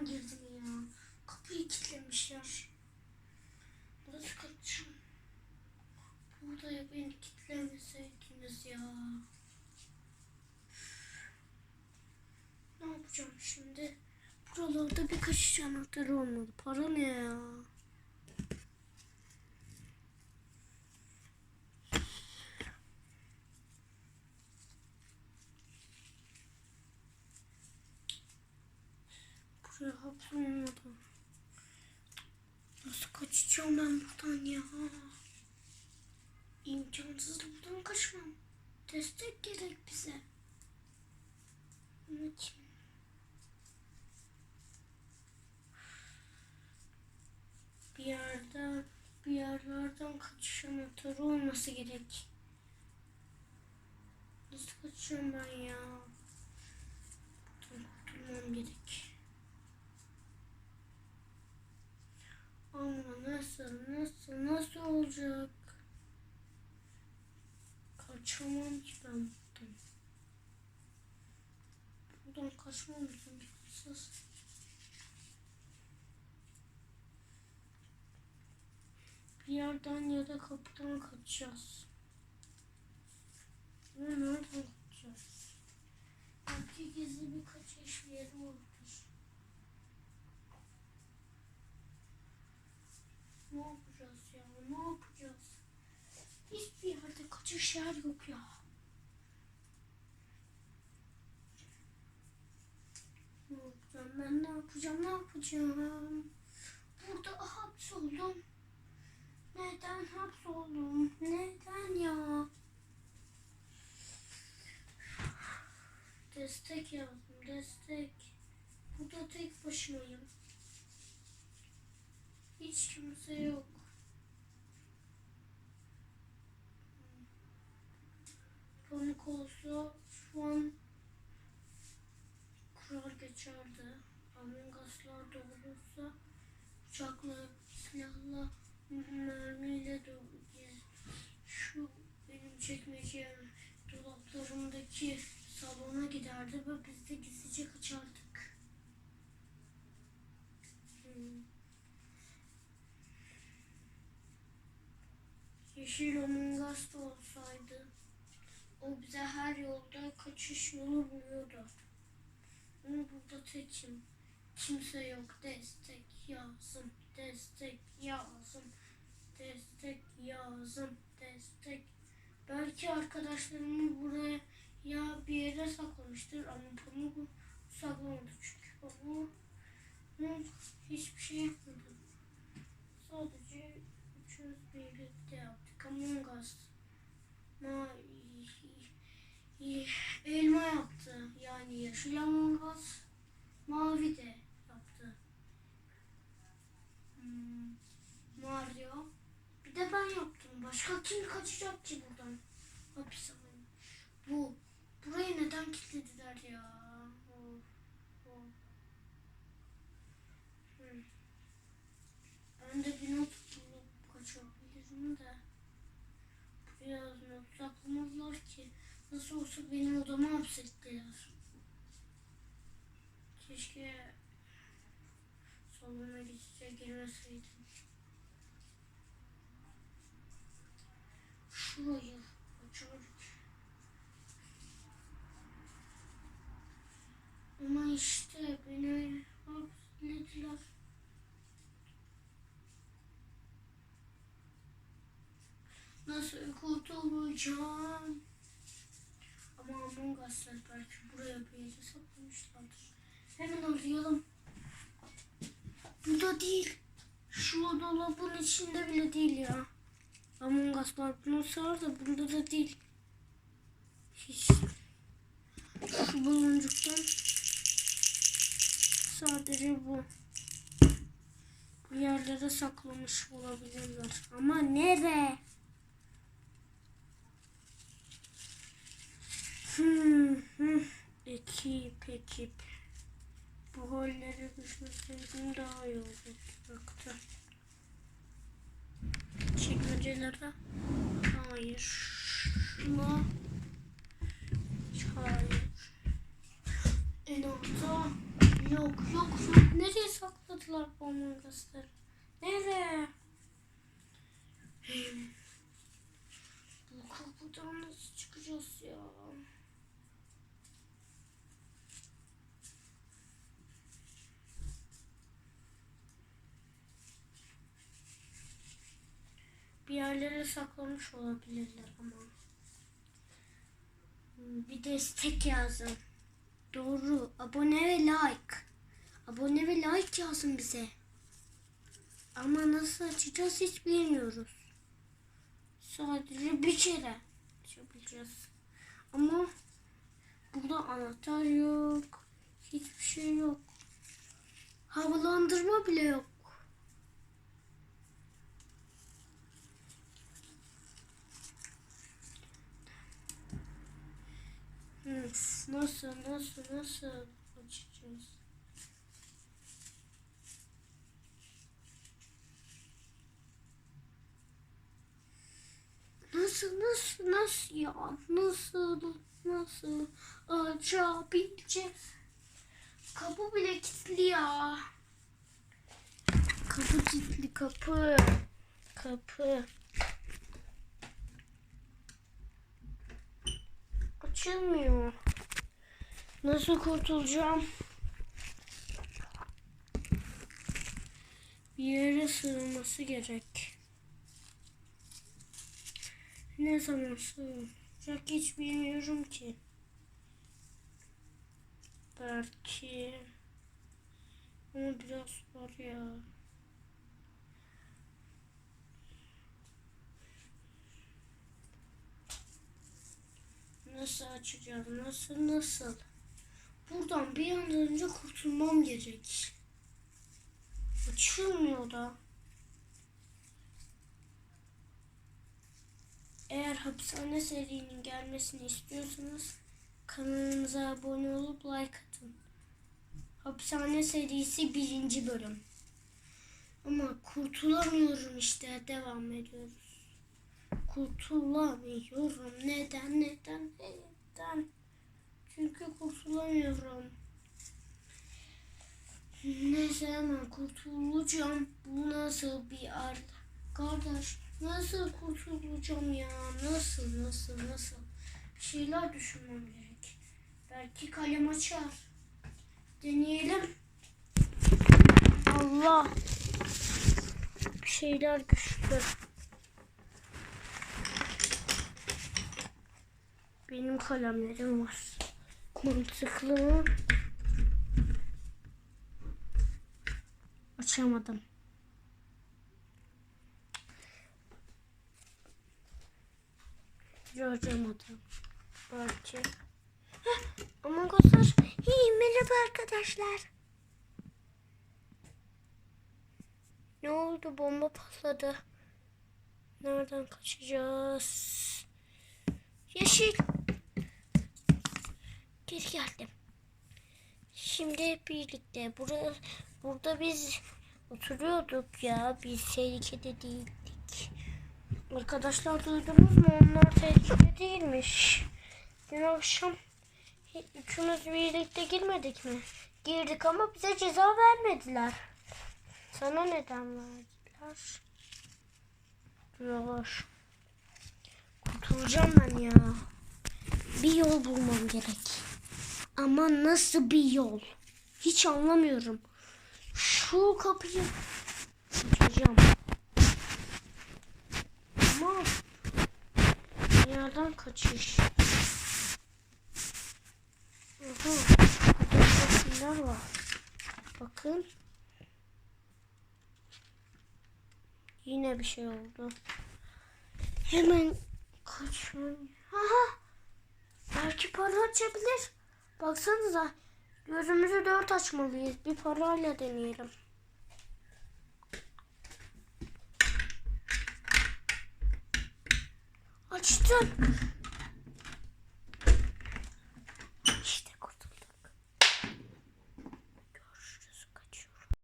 kapıdan girdim ya. Kapıyı kilitlemişler. Nasıl kaçacağım? Burada ya beni kilitlemeseydiniz ya. Ne yapacağım şimdi? Buralarda bir kaçış anahtarı olmalı. Para ne ya? Hapsolmadım. Nasıl kaçacağım ben buradan ya? İmkansız buradan kaçmam. Destek gerek bize. Ama kim? Bir yerden, bir yerlerden kaçış anahtarı olması gerek. Nasıl kaçacağım ben ya? Kurtulmam gerek. Ama nasıl, nasıl, nasıl olacak? Kaçamam ki ben buradan. Buradan kaçmam lazım. Imkansız. Bir yerden ya da kapıdan kaçacağız. Ama nereden kaçacağız? Belki gizli bir kaçış yeri vardır. Ne yapacağız ya? Ne yapacağız? Hiçbir kaçış yer yok ya. Ne ben? Ne yapacağım? Ne yapacağım? Burada hapsoldum. Neden hapsoldum? Neden ya? Destek yazdım. Destek. Burada tek başımayım. Hiç kimse yok. Panik olsa şu an Us'lar da olursa bıçakla, silahla, mermiyle de şu benim çekmecem dolaplarımdaki salona giderdi ve biz de gizlice kaçardık. Hmm. Yeşil Us da olsaydı o bize her yolda kaçış yolu buluyordu. Ama burada tekim. Kimse yok. Destek yazım. Destek yazım. Destek yazım. Destek. Belki arkadaşlarımı buraya ya bir yere saklamıştır ama pamuğu saklamadı çünkü Hı, hiçbir şey yapmadı. Sadece üçümüz birlikte yaptık. Among Us. Ma elma yaptı. Yani yeşil Among Us. Mavi de yaptı. Hmm, Mario. Bir de ben yaptım. Başka kim kaçacak ki buradan? Hapishane. Bu. Burayı neden kilitlediler ya? Of, of. Hmm. Ben de bir not bulup kaçabilirim de. Biraz not saklamazlar ki. Nasıl olsa benim odama hapsettiler. Keşke salona gitse girmeseydim. Şurayı açardık. Ama işte beni hapsettiler. Nasıl kurtulacağım? Ama Among Us'lar belki buraya bir yere saklamışlardır. Hemen arayalım. Burada değil. Şu dolabın içinde bile değil ya. Among bunu sağır da bunda da değil. Hiç. Şu baloncuktan sadece bu. Bu yerlere saklamış olabilirler. Ama nereye? Hmm, hmm. Ekip, ekip. Bu hollere düşmeseydim daha iyi olacaktı. Çekmecelere. Hayır. Şuna. Hayır. En alta. Yok yok yok. Nereye sakladılar bu Among Us'ları? Nereye? Bu kapıdan nasıl çıkacağız ya? Bir yerlere saklamış olabilirler ama. Bir destek yazın. Doğru. Abone ve like. Abone ve like yazın bize. Ama nasıl açacağız hiç bilmiyoruz. Sadece bir kere açabileceğiz. Ama burada anahtar yok. Hiçbir şey yok. Havalandırma bile yok. Nasıl nasıl nasıl açacağız? Nasıl nasıl nasıl ya nasıl nasıl açabileceğiz? Kapı bile kilitli ya. Kapı kilitli kapı. Kapı. Açılmıyor. Nasıl kurtulacağım? Bir yere sığınması gerek. Ne zaman sığınacak hiç bilmiyorum ki. Belki ama biraz var ya. Nasıl açacağız? Nasıl nasıl? Buradan bir an önce kurtulmam gerek. Açılmıyor da. Eğer hapishane serinin gelmesini istiyorsanız kanalımıza abone olup like atın. Hapishane serisi birinci bölüm. Ama kurtulamıyorum işte. Devam ediyoruz. Kurtulamıyorum. Neden? Neden? Neden? Çünkü kurtulamıyorum. Ne zaman kurtulacağım? Bu nasıl bir ar kardeş? Nasıl kurtulacağım ya? Nasıl nasıl nasıl? Bir şeyler düşünmem gerek. Belki kalem açar. Deneyelim. Allah. Bir şeyler güçlü. Benim kalemlerim var. Mantıklı mı? Açamadım. Açamadım. Belki. Among Us'lar. İyi merhaba arkadaşlar. Ne oldu? Bomba patladı. Nereden kaçacağız? Yeşil. Geri geldim. Şimdi hep birlikte. Burada, burada biz oturuyorduk ya. Biz tehlikede değildik. Arkadaşlar duydunuz mu? Onlar tehlikede değilmiş. Dün akşam üçümüz birlikte girmedik mi? Girdik ama bize ceza vermediler. Sana neden verdiler? Yavaş. Kurtulacağım ben ya. Bir yol bulmam gerek. Ama nasıl bir yol? Hiç anlamıyorum. Şu kapıyı açacağım. Ama yerden kaçış. Aha, burada var. Bakın. Yine bir şey oldu. Hemen kaçmam. Aha! Belki para açabilir. Baksanıza. Gözümüzü dört açmalıyız. Bir parayla deneyelim. Açtım.